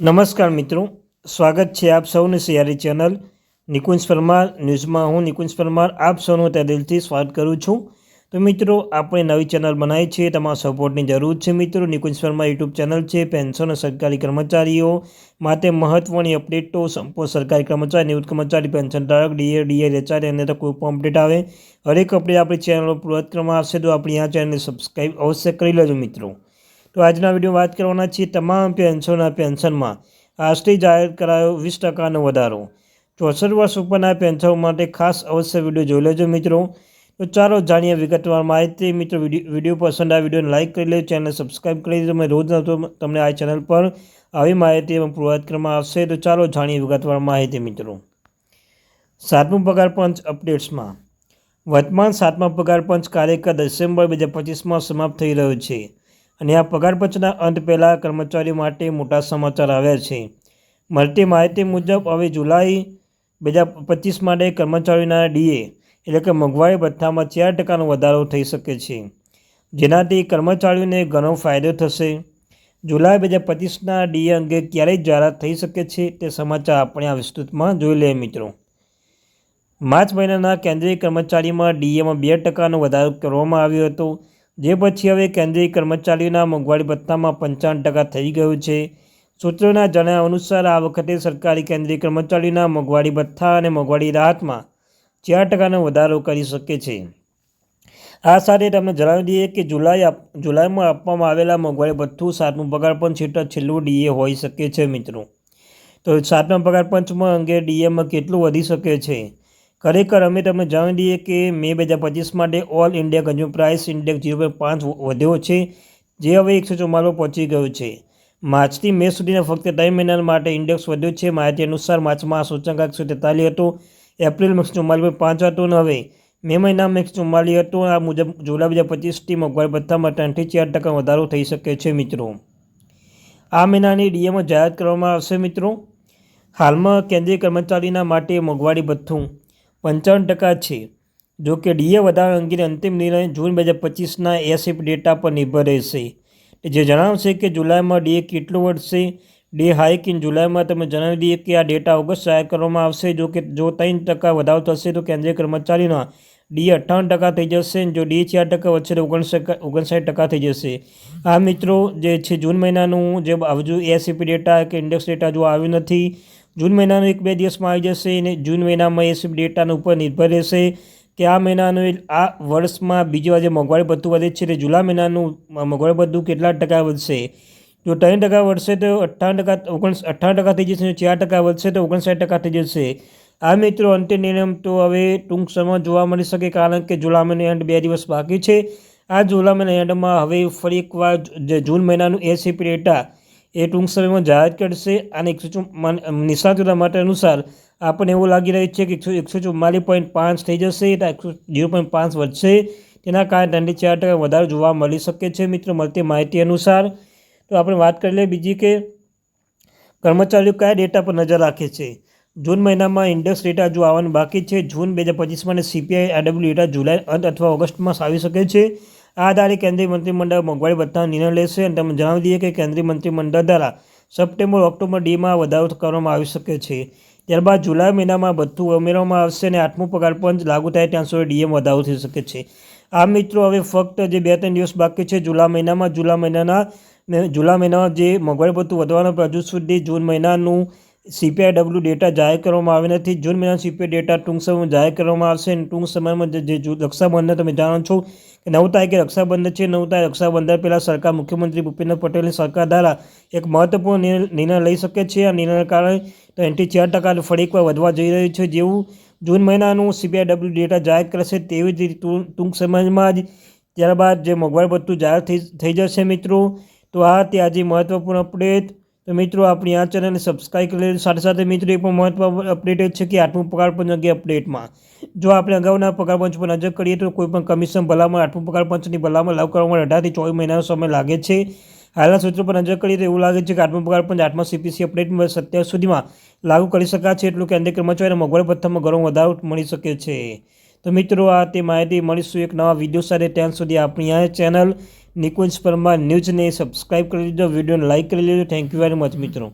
નમસ્કાર મિત્રો, સ્વાગત છે આપ સૌને સિયારી ચેનલ નિકુંજ પરમાર ન્યૂઝમાં. હું નિકુંજ પરમાર, આપ સૌનું તે દિલથી સ્વાગત કરું છું. તો મિત્રો, આપણે નવી ચેનલ બનાવી છે તમારા સપોર્ટની જરૂર છે મિત્રો. નિકુંજ પરમાર યુટ્યુબ ચેનલ છે, પેન્શન સરકારી કર્મચારીઓ માટે મહત્ત્વની અપડેટો, સંપૂર્ણ સરકારી કર્મચારી, નિવૃત્ત કર્મચારી, પેન્શન ધારક, ડીએ ડીએ રેચારી અને તો કોઈ પણ અપડેટ આવે. હરેક અપડેટ આપણી ચેનલ પૂર્વક્રમમાં આવશે. તો આપણી આ ચેનલને સબસ્ક્રાઈબ અવશ્ય કરી લેજો મિત્રો. તો આજના વીડિયો વાત કરવાના છીએ તમામ પેન્શનના પેન્શનમાં. આજથી જાહેર કરાયો વીસ ટકાનો વધારો. ચોસઠ વર્ષ ઉપરના પેન્શન માટે ખાસ અવશ્ય વીડિયો જોઈ લેજો મિત્રો. તો ચાલો જાણીએ વિગતવાર માહિતી. મિત્રો વીડિયો વીડિયો પસંદ આ વિડીયોને લાઇક કરી લેજો ચેનલ સબસ્ક્રાઈબ કરી લેજો મેં રોજ તમને આ ચેનલ પર આવી માહિતી પુરવાત કરવામાં આવશે. તો ચાલો જાણીએ વિગતવાર માહિતી મિત્રો. સાતમું પગાર પંચ અપડેટ્સમાં. વર્તમાન સાતમા પગાર પંચ કાર્યકર ડિસેમ્બર બે હજાર પચીસમાં સમાપ્ત થઈ રહ્યો છે. અને આ પગારપંચના અંત પહેલાં કર્મચારીઓ માટે મોટા સમાચાર આવ્યા છે. મળતી માહિતી મુજબ હવે જુલાઈ બે હજાર પચીસ માટે કર્મચારીઓના ડીએ એટલે કે મોંઘવારી ભથ્થામાં ચાર ટકાનો વધારો થઈ શકે છે. જેનાથી કર્મચારીઓને ઘણો ફાયદો થશે. જુલાઈ બે હજાર પચીસના ડીએ અંગે ક્યારેય જાહેરાત થઈ શકે છે તે સમાચાર આપણે આ વિસ્તૃતમાં જોઈ લઈએ મિત્રો. માર્ચ મહિનાના કેન્દ્રીય કર્મચારીમાં ડીએમાં બે ટકાનો વધારો કરવામાં આવ્યો હતો. જે પછી હવે કેન્દ્રીય કર્મચારીઓના મોંઘવારી ભથ્થામાં પંચાવન ટકા થઈ ગયું છે. સૂત્રોના જણાવ્યા અનુસાર આ વખતે સરકારી કેન્દ્રીય કર્મચારીઓના મોંઘવારી ભથ્થા અને મોંઘવારી રાહતમાં ચાર ટકાનો વધારો કરી શકે છે. આ સાથે તમને જણાવી દઈએ કે જુલાઈ જુલાઈમાં આપવામાં આવેલા મોંઘવારી ભથ્થું સાતમું પગાર પંચ હેઠળ છેલ્લું ડીએ હોઈ શકે છે મિત્રો. તો સાતમા પગાર પંચમાં અંગે ડીએમાં કેટલું વધી શકે છે? ખરેખર અમે તમને જણાવી દઈએ કે મે બે હજાર પચીસ માટે all India consumer price index zero point પાંચ વધ્યો છે, જે હવે એકસો ચુમ્માલીસ પહોંચી ગયો છે. માર્ચથી મે સુધીના ફક્ત ત્રણ મહિના માટે ઇન્ડેક્સ વધ્યો છે. માહિતી અનુસાર માર્ચમાં આ સૂચકાંક એકસો તેતાલીસ હતો એપ્રિલમાં એકસો ચુમ્માલીસ પાંચ હતો અને હવે મે મહિનામાં એકસો ચુમ્માલીસ હતો. આ મુજબ જુલાઈ બે હજાર પચીસથી મોંઘવારી ભથ્થામાં ત્રણથી ચાર ટકા વધારો થઈ શકે છે મિત્રો. આ મહિનાની ડીએમાં જાહેરાત કરવામાં આવશે મિત્રો. હાલમાં કેન્દ્રીય કર્મચારીના માટે મોંઘવારી ભથ્થું પંચાવન ટકા છે. જો કે ડીએ વધારા અંગેની અંતિમ નિર્ણય જૂન બે હજાર પચીસના એસએફ ડેટા પર નિર્ભર રહેશે. જે જણાવશે કે જુલાઈમાં ડીએ કેટલું વધશે ડે હાઇક ઇન જુલાઈમાં તમે જણાવી દઈએ કે આ ડેટા ઓગસ્ટ જાહેર કરવામાં આવશે. જો કે જો ત્રણ ટકા વધારો થશે તો કેન્દ્રીય કર્મચારીના ડી અઠ્ઠાવન ટકા થઈ જશે જો ડી ચાર ટકા વચ્ચે તો ઓગણસાઠ ટકા થઈ જશે. આ મિત્રો જે છે જૂન મહિનાનું જે હજુ એસીપી ડેટા કે ઇન્ડેક્સ ડેટા જો આવ્યું નથી જૂન મહિનાનો એક બે દિવસમાં આવી જશે અને જૂન મહિનામાં એ ડેટાના ઉપર નિર્ભર રહેશે કે આ મહિનાનું આ વર્ષમાં બીજી જે મોંઘવારી ભથ્થું વધે છે તે જુલા મહિનાનું મોંઘવારી ભથ્થું કેટલા ટકા વધશે? જો ત્રણ ટકા વધશે તો અઠ્ઠાવન ટકા ઓગણ અઠ્ઠાવન ટકા થઈ જશે, ચાર ટકા વધશે તો ઓગણસાઠ ટકા થઈ જશે. આ મિત્રો અંતિમ નિર્ણય તો હવે ટૂંક સમયમાં જોવા મળી શકે કારણ કે જુલા મહિના એન્ડ બે દિવસ બાકી છે. આ જુલા મહિના એન્ડમાં હવે ફરી એકવાર જે જૂન મહિનાનું એસીપી ડેટા એ ટૂંક સમયમાં જાહેર કરશે અને એકસો નિષ્ણાતોના માટે અનુસાર આપણને એવું લાગી રહ્યું છે કે એકસો એકસો ચુમ્માલીસ પોઈન્ટ પાંચ થઈ જશે એકસો ઝીરો પોઈન્ટ પાંચ વધશે. તેના કારણે દંડી ચાર ટકા વધારે જોવા મળી શકે છે મિત્રો, મળતી માહિતી અનુસાર. તો આપણે વાત કરી લઈએ બીજી કે કર્મચારીઓ કયા ડેટા પર નજર રાખે છે? જૂન મહિનામાં ઇન્ડેક્સ ડેટા જો આવવાનું બાકી છે. જૂન બે હજાર પચીસમાં અને સીપીઆઈ આડબ્લ્યુ ડેટા જુલાઈ અંત અથવા ઓગસ્ટમાં આવી શકે છે. આ આધારે કેન્દ્રીય મંત્રીમંડળ મોંઘવારી ભથ્થાનો નિર્ણય લેશે અને તમે જણાવી દઈએ કે કેન્દ્રીય મંત્રીમંડળ દ્વારા સપ્ટેમ્બર, ઓક્ટોબર ડીમાં વધારો કરવામાં આવી શકે છે. ત્યારબાદ જુલાઈ મહિનામાં બધું ઉમેરવામાં આવશે અને આઠમું પગાર પંચ લાગુ થાય ત્યાં સુધી ડીએમ વધારો થઈ શકે છે. આ મિત્રો, હવે ફક્ત જે બે ત્રણ દિવસ બાકી છે, જુલાઈ મહિનામાં, જુલાઈ મહિનાના જુલાઈ મહિનામાં જે મોંઘવારી ભથ્થું વધવાનો હજુ સુધી જૂન મહિનાનું સીપીઆઈડબલ્યુ ડેટા જાહેર કરવામાં આવે નથી. જૂન મહિના સીપીઆઈ ડેટા ટૂંક સમયમાં જાહેર કરવામાં આવશે અને ટૂંક સમયમાં જે રક્ષાબંધન તમે જાણો છો નવ તારીખે રક્ષાબંધન છે? નવ તારીખ રક્ષાબંધન પહેલાં સરકાર મુખ્યમંત્રી ભૂપેન્દ્ર પટેલની સરકાર દ્વારા એક મહત્વપૂર્ણ નિર્ણય લઈ શકે છે. આ નિર્ણયના કારણે તો એન્ટી ચાર ટકા ફરી એકવાર વધવા જઈ રહ્યું છે. જેવું જૂન મહિનાનું સીપીઆઈડબલ્યુ ડેટા જાહેર કરશે તેવી જ ટૂંક સમયમાં જ ત્યારબાદ જે મોંઘવારી ભથ્થું જાહેર થઈ થઈ જશે મિત્રો, તો આ તે આજે મહત્વપૂર્ણ અપડેટ તો મિત્રો, આપણી આ ચેનલને સબસ્ક્રાઈબ કરી સાથે સાથે મિત્રો એ પણ મહત્વ અપડેટ છે કે આઠમું પગારપંચ અંગે અપડેટમાં જો આપણે અગાઉના પગારપંચ પર નજર કરીએ તો કોઈ પણ કમિશન ભલામણ, આઠમું પગારપંચની ભલામણ લાગુ કરવા માટે અઢારથી ચોવીસ મહિનાનો સમય લાગે છે. હાલના સૂત્રો પર નજર કરીએ તો એવું લાગે છે કે આઠમું પગારપંચ આઠમા સીપીસી અપડેટમાં સત્યાવીસ સુધીમાં લાગુ કરી શકાશે એટલું કેન્દ્રીય કર્મચારીને મોંઘવારી ભથ્થામાં ઘણો વધારો મળી શકે છે. તો મિત્રો, આ તે માહિતી મળીશું એક નવા વીડિયો સાથે. ત્યાં સુધી આપણી આ ચેનલ નિકુંજ પરમાર ન્યૂઝને સબસ્ક્રાઈબ કરી લીધો વિડીયોને લાઇક કરી લીધો થેન્ક યુ વેરી મચ મિત્રો.